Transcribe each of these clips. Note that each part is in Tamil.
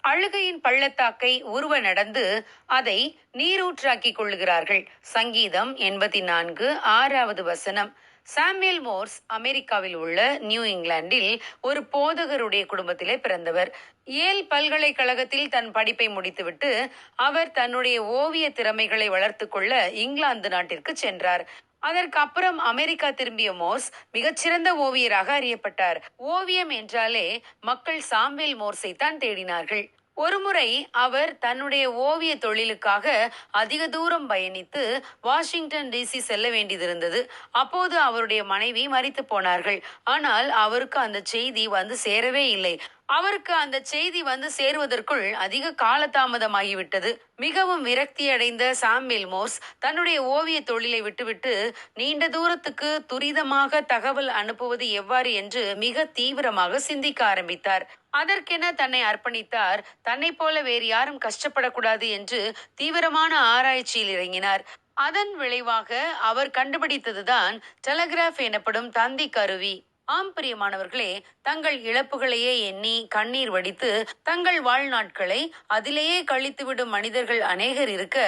அழுகையின் பள்ளத்தாக்கை உருவ நடந்து அதை நீரூற்றாக்கிக் கொள்ளுகிறார்கள். சங்கீதம் எண்பத்தி நான்கு ஆறாவது வசனம். சாமியல் மோர்ஸ் அமெரிக்காவில் உள்ள நியூ இங்கிலாந்தில் ஒரு போதகருடைய குடும்பத்திலே பிறந்தவர். ஏல் பல்கலைக்கழகத்தில் தன் படிப்பை முடித்துவிட்டு அவர் தன்னுடைய ஓவிய திறமைகளை வளர்த்துக் கொள்ள இங்கிலாந்து நாட்டிற்கு சென்றார். அதற்கு அப்புறம் அமெரிக்கா திரும்பிய மோர்ஸ் மிகச்சிறந்த ஓவியராக அறியப்பட்டார். ஓவியம் என்றாலே மக்கள் சாம்வேல் மோர்ஸை தான் தேடினார்கள். ஒருமுறை அவர் தன்னுடைய ஓவிய தொழிலுக்காக அதிக தூரம் பயணித்து வாஷிங்டன் டிசி செல்ல வேண்டியதிருந்தது அப்போது அவருடைய மனைவி மறித்து போனார்கள். ஆனால் அவருக்கு அந்த செய்தி வந்து சேரவே இல்லை. அவருக்கு அந்த செய்தி வந்து சேருவதற்குள் அதிக காலதாமதமாகிவிட்டது. மிகவும் விரக்தி அடைந்த சாம்வேல் மோர்ஸ் தன்னுடைய ஓவிய தொழிலை விட்டுவிட்டு நீண்ட தூரத்துக்கு துரிதமாக தகவல் அனுப்புவது எவ்வாறு என்று மிக தீவிரமாக சிந்திக்க ஆரம்பித்தார். அதற்கென தன்னை அர்ப்பணித்தார். தன்னை போல வேறு யாரும் கஷ்டப்படக்கூடாது என்று தீவிரமான ஆராய்ச்சியில் இறங்கினார். அதன் விளைவாக அவர் கண்டுபிடித்ததுதான் டெலகிராஃப் எனப்படும் தந்தி கருவி. ஆம் பிரியமானவர்களே தங்கள் இழப்புகளையே எண்ணி கண்ணீர் வடித்து தங்கள் வாழ்நாட்களை அதிலேயே கழித்துவிடும் மனிதர்கள் அநேகர் இருக்க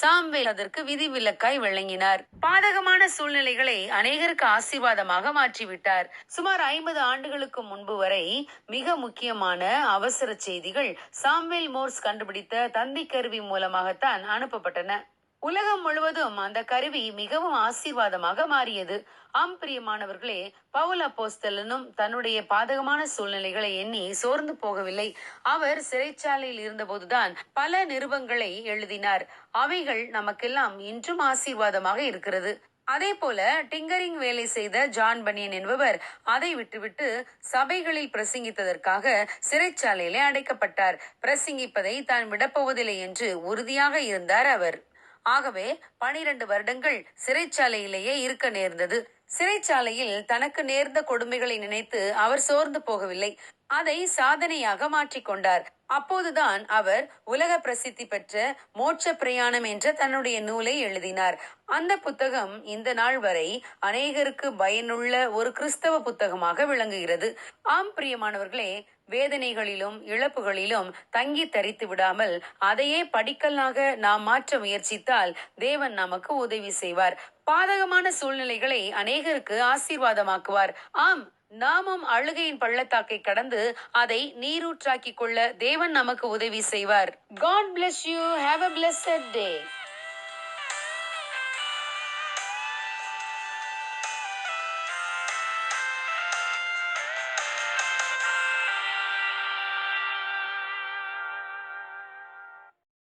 சாம்வேல் அதற்கு விதிவிலக்காய் விளங்கினார் பாதகமான சூழ்நிலைகளை அநேகருக்கு ஆசீர்வாதமாக மாற்றிவிட்டார். சுமார் ஐம்பது ஆண்டுகளுக்கு முன்பு வரை மிக முக்கியமான அவசர செய்திகள் சாம்வேல் மோர்ஸ் கண்டுபிடித்த தந்தி கருவி மூலமாகத்தான் அனுப்பப்பட்டன. உலகம் முழுவதும் அந்த கருவி மிகவும் ஆசீர்வாதமாக மாறியது. ஆம் பிரியமானவர்களே பவுல் அப்போஸ்தலனும் தன்னுடைய பாதகமான சூழ்நிலைகளை எண்ணி சோர்ந்து போகவில்லை. அவர் சிறைச்சாலையில் இருந்தபோதுதான் பல நிருபங்களை எழுதினார். அவைகள் நமக்கெல்லாம் இன்றும் ஆசீர்வாதமாக இருக்கிறது. அதே போல டிங்கரிங் வேலை செய்த ஜான் பனியன் என்பவர் அதை விட்டுவிட்டு சபைகளில் பிரசங்கித்ததற்காக சிறைச்சாலையிலே அடைக்கப்பட்டார். பிரசங்கிப்பதை தான் விடப்போவதில்லை என்று உறுதியாக இருந்தார் அவர். ஆகவே பனிரெண்டு வருடங்கள் சிறைச்சாலையிலேயே இருக்க நேர்ந்தது. சிறைச்சாலையில் தனக்கு நேர்ந்த கொடுமைகளை நினைத்து அவர் சோர்ந்து போகவில்லை. அதை சாதனையாக மாற்றிக்கொண்டார் அப்போதுதான் அவர் உலக பிரசித்தி பெற்ற மோட்ச பிரயாணம் என்ற தன்னுடைய நூலை எழுதினார். அந்த புத்தகம் இந்த நாள் வரை அநேகருக்கு பயனுள்ள ஒரு கிறிஸ்தவ புத்தகமாக விளங்குகிறது. ஆம் பிரியமானவர்களே வேதனைகளிலும் இழப்புகளிலும் தங்கி தரித்து விடாமல் அதையே படிக்கலாக நாம் மாற்ற முயற்சித்தால் தேவன் நமக்கு உதவி செய்வார். பாதகமான சூழ்நிலைகளை அநேகருக்கு ஆசீர்வாதமாக்குவார். ஆம் நாமும் அழுகையின் பள்ளத்தாக்கை கடந்து அதை நீரூற்றாக்கிக் கொள்ள தேவன் நமக்கு உதவி செய்வார். God bless you have a blessed day